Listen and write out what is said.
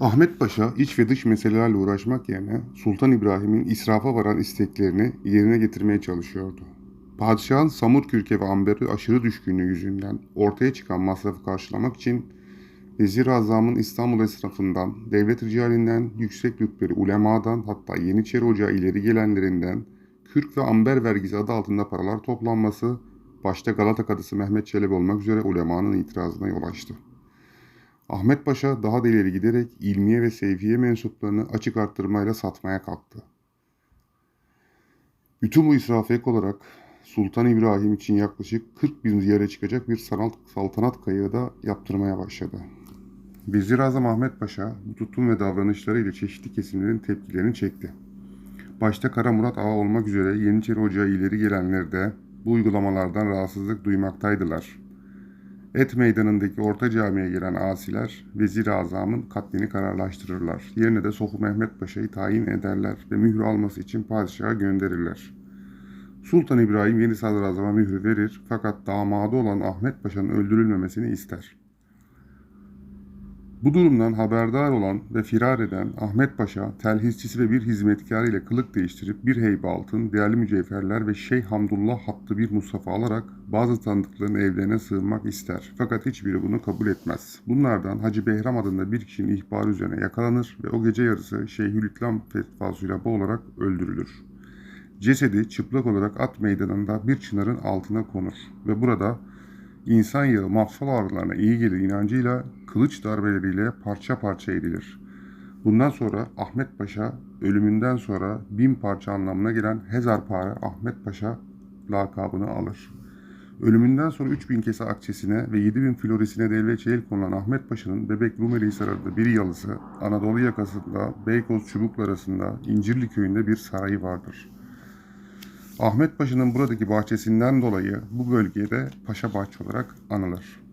Ahmet Paşa iç ve dış meselelerle uğraşmak yerine Sultan İbrahim'in israfa varan isteklerini yerine getirmeye çalışıyordu. Padişahın samur kürke ve amberi aşırı düşkünlüğü yüzünden ortaya çıkan masrafı karşılamak için Vezir-i Azam'ın İstanbul esnafından, devlet ricalinden, yüksek rütbeli ulemadan hatta Yeniçeri Ocağı ileri gelenlerinden kürk ve amber vergisi adı altında paralar toplanması başta Galata Kadısı Mehmet Çelebi olmak üzere ulemanın itirazına yol açtı. Ahmet Paşa daha da ileri giderek ilmiye ve seyfiye mensuplarını açık arttırmayla satmaya kalktı. Bütün bu israfa ek olarak Sultan İbrahim için yaklaşık 40 bin ziyare çıkacak bir sanat, saltanat kayığı da yaptırmaya başladı. Vezir Azam Ahmet Paşa bu tutum ve davranışlarıyla çeşitli kesimlerin tepkilerini çekti. Başta Kara Murat Ağa olmak üzere Yeniçeri Ocağı ileri gelenler de bu uygulamalardan rahatsızlık duymaktaydılar. Et meydanındaki orta camiye gelen asiler Vezir-i Azam'ın katlini kararlaştırırlar. Yerine de Sofu Mehmet Paşa'yı tayin ederler ve mührü alması için padişaha gönderirler. Sultan İbrahim yeni sadrazama mührü verir fakat damadı olan Ahmet Paşa'nın öldürülmemesini ister. Bu durumdan haberdar olan ve firar eden Ahmet Paşa, telhizcisi ve bir hizmetkarı ile kılık değiştirip bir heybe altın, değerli mücevherler ve Şeyh Hamdullah hattı bir Mustafa alarak bazı tanıdıkların evlerine sığınmak ister. Fakat hiçbiri bunu kabul etmez. Bunlardan Hacı Behram adında bir kişinin ihbarı üzerine yakalanır ve o gece yarısı Şeyhülislam fetvasıyla boğularak öldürülür. Cesedi çıplak olarak at meydanında bir çınarın altına konur ve burada insan yağı mafsal ağrılarına iyi gelir inancıyla kılıç darbeleriyle parça parça edilir. Bundan sonra Ahmet Paşa ölümünden sonra bin parça anlamına gelen Hezarpare Ahmet Paşa lakabını alır. Ölümünden sonra 3000 kese akçesine ve 7000 floresine devletçe el konulan Ahmet Paşa'nın Bebek Rumeli Hisarı'nda bir yalısı, Anadolu yakasında Beykoz Çubuklu arasında İncirli köyünde bir sarayı vardır. Ahmet Paşa'nın buradaki bahçesinden dolayı bu bölgede Paşa Bahçe olarak anılır.